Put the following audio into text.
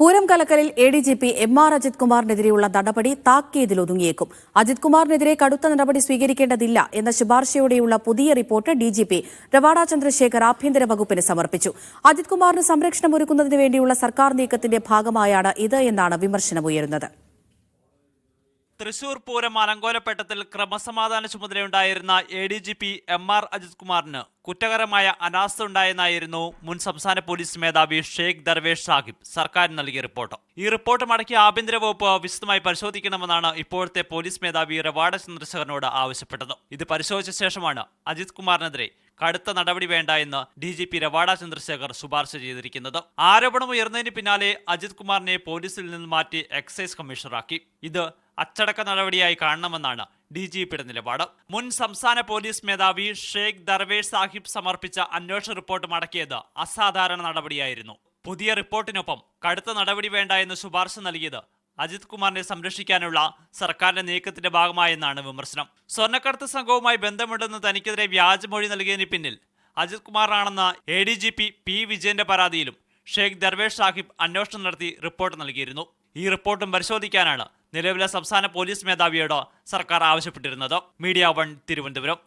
Pooram കലക്കലിൽ A D G P M R Ajith കുമാറിനെതിരെയുള്ള നടപടി താക്കീതിൽ ഒതുങ്ങിയേക്കും. അജിത് കുമാറിനെതിരെ കടുത്ത നടപടി സ്വീകരിക്കേണ്ടതില്ല എന്ന ശുപാർശയോടെയുള്ള പുതിയ report D G P Ravada Chandrasekhar ആഭ്യന്തര വകുപ്പിന് സമർപ്പിച്ചു. അജിത് കുമാറിന് സംരക്ഷണം ഒരുക്കുന്നതിന് വേണ്ടിയുള്ള സർക്കാർ നീക്കത്തിന്റെ ഭാഗമായാണ് ഇത് എന്നാണ് വിമർശനമുയരുന്നത്. തൃശൂർ പൂരം അലങ്കോലപ്പെട്ടത്തിൽ ക്രമസമാധാന ചുമതലയുണ്ടായിരുന്ന A D G P M R Ajith കുമാറിന് കുറ്റകരമായ അനാസ്ഥ ഉണ്ടായെന്നായിരുന്നു മുൻ സംസ്ഥാന പോലീസ് മേധാവി ഷെയ്ഖ് ദർവേഷ് സാഹിബ് സർക്കാരിന് നൽകിയ റിപ്പോർട്ട്. ഈ റിപ്പോർട്ട് മടക്കി ആഭ്യന്തര വകുപ്പ് വിശദമായി പരിശോധിക്കണമെന്നാണ് ഇപ്പോഴത്തെ പോലീസ് മേധാവി റവാഡ ചന്ദ്രശേഖരനോട് ആവശ്യപ്പെട്ടത്. ഇത് പരിശോധിച്ച ശേഷമാണ് അജിത് കുമാറിനെതിരെ കടുത്ത നടപടി വേണ്ട എന്ന് D G P Ravada Chandrasekhar ശുപാർശ ചെയ്തിരിക്കുന്നത്. ആരോപണം ഉയർന്നതിന് പിന്നാലെ അജിത് കുമാറിനെ പോലീസിൽ നിന്ന് മാറ്റി എക്സൈസ് കമ്മീഷണറാക്കി. ഇത് അച്ചടക്ക നടപടിയായി കാണണമെന്നാണ് ഡി ജി പിയുടെ നിലപാട്. മുൻ സംസ്ഥാന പോലീസ് മേധാവി ഷെയ്ഖ് ദർവേഷ് സാഹിബ് സമർപ്പിച്ച അന്വേഷണ റിപ്പോർട്ട് മടക്കിയത് അസാധാരണ നടപടിയായിരുന്നു. പുതിയ റിപ്പോർട്ടിനൊപ്പം കടുത്ത നടപടി വേണ്ട എന്ന് ശുപാർശ നൽകിയത് അജിത് കുമാറിനെ സംരക്ഷിക്കാനുള്ള സർക്കാരിന്റെ നീക്കത്തിന്റെ ഭാഗമായെന്നാണ് വിമർശനം. സ്വർണക്കടത്ത് സംഘവുമായി ബന്ധമുണ്ടെന്ന് തനിക്കെതിരെ വ്യാജമൊഴി നൽകിയതിന് പിന്നിൽ Ajith കുമാറാണെന്ന A D G P P വിജയന്റെ പരാതിയിലും ഷെയ്ഖ് ദർവേഷ് സാഹിബ് അന്വേഷണം നടത്തി റിപ്പോർട്ട് നൽകിയിരുന്നു. ഈ റിപ്പോർട്ടും പരിശോധിക്കാനാണ് നിലവിലെ സംസ്ഥാന പോലീസ് മേധാവിയോട് സർക്കാർ ആവശ്യപ്പെട്ടിരുന്നത്. Media one Thiruvananthapuram.